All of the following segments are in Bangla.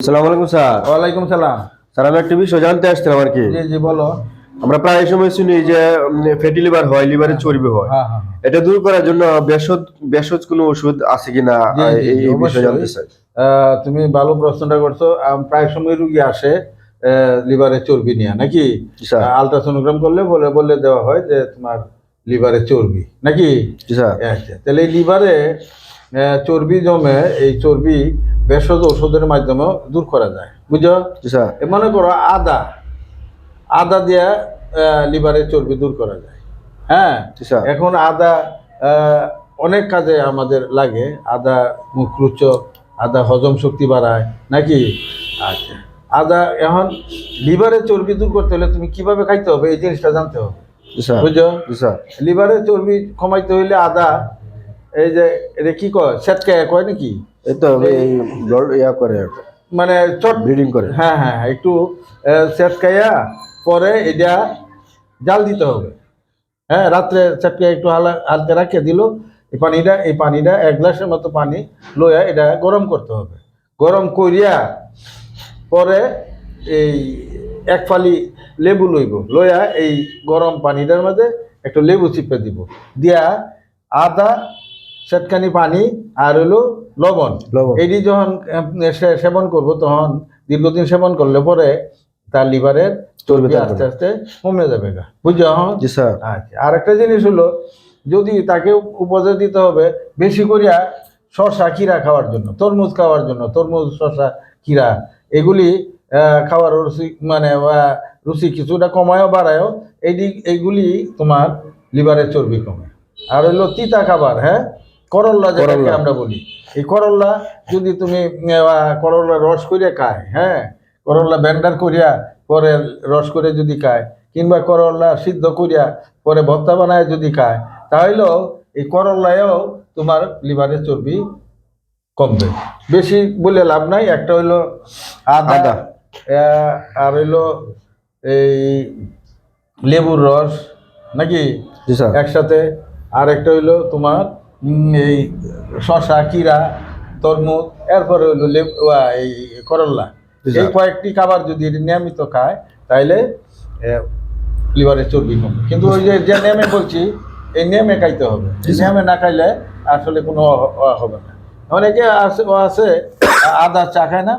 সালাম আলাইকুম স্যার। ওয়ালাইকুম সালাম। স্যার আমি একটা বিষয় জানতে আসছিলাম আর কি। জি জি বলো। আমরা প্রায় সময় শুনি যে ফ্যাটি লিভার হয় লিভারে চর্বি হয়। এটা দূর করার জন্য ভেষজ ভেষজ কোনো ওষুধ আছে কিনা জি, জি, এই বিষয়ে জানতে চাই। আহ, তুমি ভালো প্রশ্নটা করছ। প্রায় সময় রুগী আসে লিভারে চর্বি নিয়ে নাকি? আলট্রাসোনোগ্রাম করলে বলে বলে দেওয়া হয় যে তোমার লিভারে চর্বি নাকি? আচ্ছা তাহলে লিভারে চর্বি জমে এই চর্বি ভেষজ ওষুধের মাধ্যমে দূর করা যায়। বুঝছ? স্যার। মনে করো আদা আদা দিয়ে লিভারের চর্বি দূর করা যায়। হ্যাঁ? স্যার। এখন আদা অনেক কাজে আমাদের লাগে। আদা মুখ রুচ আদা হজম শক্তি বাড়ায় নাকি? আচ্ছা। আদা এখন লিভারের চর্বি দূর করতে হলে তুমি কীভাবে খাইতে হবে? এই জিনিসটা জানতে হবে। বুঝছ? লিভারের চর্বি কমাইতে হইলে আদা এই যে এটা কি কয়? সেটকে কয় নাকি? এই তো এই ইয়া করে মানে চট ব্লিডিং করে। হ্যাঁ হ্যাঁ হ্যাঁ, একটু সেটকাইয়া পরে এটা জাল দিতে হবে। হ্যাঁ রাত্রে সেটকাইয়া একটু হালা হালকা রাখে দিল। এই পানিটা এই পানিটা এক গ্লাসের মতো পানি লইয়া এটা গরম করতে হবে। গরম করিয়া পরে এই এক ফালি লেবু লইব। লইয়া এই গরম পানিটার মধ্যে একটু লেবু চিপে দিব। দিয়া আদা সেটকানি পানি আর হইল লবণ। লবণ। এটি যখন সেবন করব তখন দীর্ঘদিন সেবন করলে পরে তার লিভারের চর্বি আস্তে আস্তে কমে যাবে গা বুঝছ? হ্যাঁ? জি স্যার। আচ্ছা আর একটা জিনিস হলো যদি তাকে উপদেশ দিতে হবে বেশি করিয়া শশা কিরা খাওয়ার জন্য তরমুজ খাওয়ার জন্য তরমুজ শশা কিরা এগুলি খাওয়ার রুচি মানে রুচি কিছুটা কমায়ও বাড়ায়ও এইদি এইগুলি তোমার লিভারের চর্বি কমে। আর হইল তিতা খাবার হ্যাঁ? করল্লা যেটাকে আমরা বলি। এই করল্লা যদি তুমি করল্লা রস করিয়া খায় হ্যাঁ? করল্লা ব্যান্ডার করিয়া পরে রস করে যদি খায় কিংবা করল্লা সিদ্ধ করিয়া পরে ভর্তা বানায় যদি খায় তাহলেও এই করল্লায়ও তোমার লিভারের চর্বি কমবে। বেশি বলে লাভ নাই একটা হইল আদা আদা। আর হইল এই লেবুর রস নাকি? একসাথে। আর একটা হইল তোমার এই শশা কিরা তরমুজ এরপরে আ, এই করল্লা এই কয়েকটি খাবার যদি নিয়মিত খায় তাইলে লিভারের চর্বি কমবে। কিন্তু ওই যে যে নেমে বলছি এই নেমে খাইতে হবে। এই নেমে না খাইলে আসলে কোনো হবে না। অনেকে আছে ও আছে আদা চা খায় না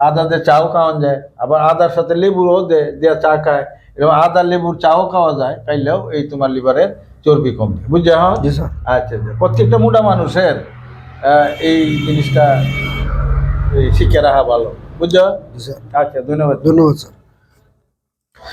আদা দিয়ে চাও খাওয়ান যায় আবার আদার সাথে লেবুও দে দেওয়া চা খায়। এরকম আদা লেবুর চাও খাওয়া যায় খাইলেও এই তোমার লিভারের চর্বি কমবে বুঝছে হ্যাঁ? আচ্ছা আচ্ছা। প্রত্যেকটা মোটা মানুষের এই জিনিসটা শিখে রাখা ভালো। বুঝছ আচ্ছা ধন্যবাদ। ধন্যবাদ স্যার।